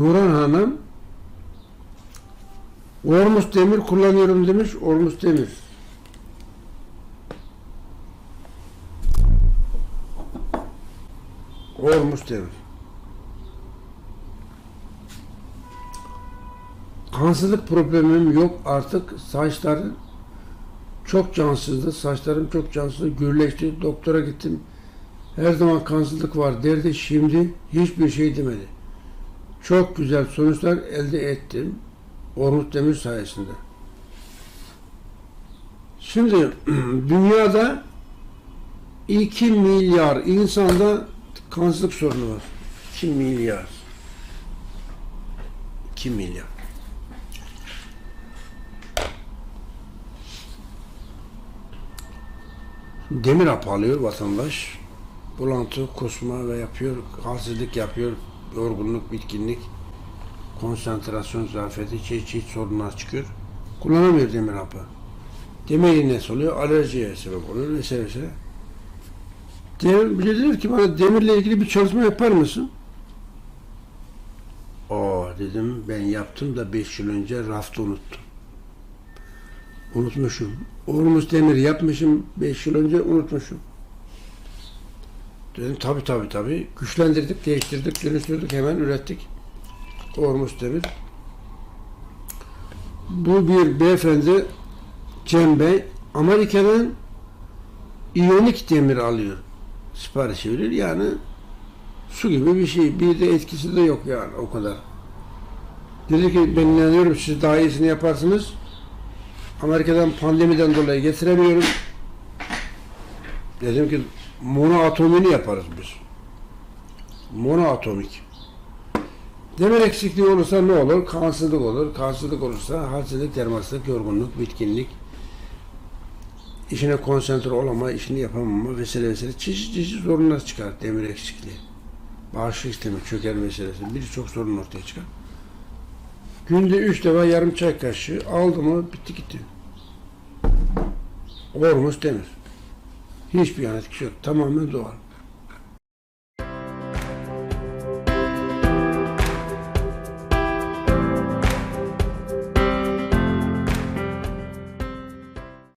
Nurhan Hanım Ormus Demir kullanıyorum demiş. Ormus Demir. Ormus Demir. Kansızlık problemim yok artık. Saçlarım çok cansızdı. Saçlarım çok cansızdı. Gürleşti. Doktora gittim. Her zaman kansızlık var derdi. Şimdi hiçbir şey demedi. Çok güzel sonuçlar elde ettim. Ormut Demir sayesinde. Şimdi dünyada 2 milyar insanda kansızlık sorunu var. 2 milyar. 2 milyar. Demir hapı alıyor vatandaş. Bulantı, kusma ve yapıyor, halsizlik yapıyor, yorgunluk, bitkinlik, konsantrasyon zafiyeti, çeşit çeşit sorunlar çıkıyor. Kullanamıyor demir hapı. Demir iğnesi oluyor, alerjiye sebep oluyor vesaire vesaire. Demir, bir de dediler ki bana demirle ilgili bir çalışma yapar mısın? Aa dedim ben yaptım da 5 yıl önce rafta unuttum. Unutmuşum. Ormus demir yapmışım 5 yıl önce unutmuşum. Dedim tabi tabi tabi. Güçlendirdik, değiştirdik, dönüştürdük, hemen ürettik. Ormus demir. Bu bir beyefendi Cem Bey Amerika'dan iyonik demir alıyor. Sipariş veriyor. Yani su gibi bir şey. Bir de etkisi de yok yani o kadar. Dedi ki ben inanıyorum siz daha iyisini yaparsınız. Amerika'dan pandemiden dolayı getiremiyorum. Dedim ki monoatomini yaparız biz. Monoatomik. Demir eksikliği olursa ne olur? Kansızlık olur. Kansızlık olursa halsizlik, dermansızlık, yorgunluk, bitkinlik, işine konsantre olama, işini yapamama vesaire vesaire çeşit çeşit sorunlar çıkar demir eksikliği. Bağışıklık sistemi çöker meselesi. Birçok sorun ortaya çıkar. Günde üç defa yarım çay kaşığı aldı mı bitti gitti. Ormus demir. Hiçbir yan etkisi yok. Tamamen doğal.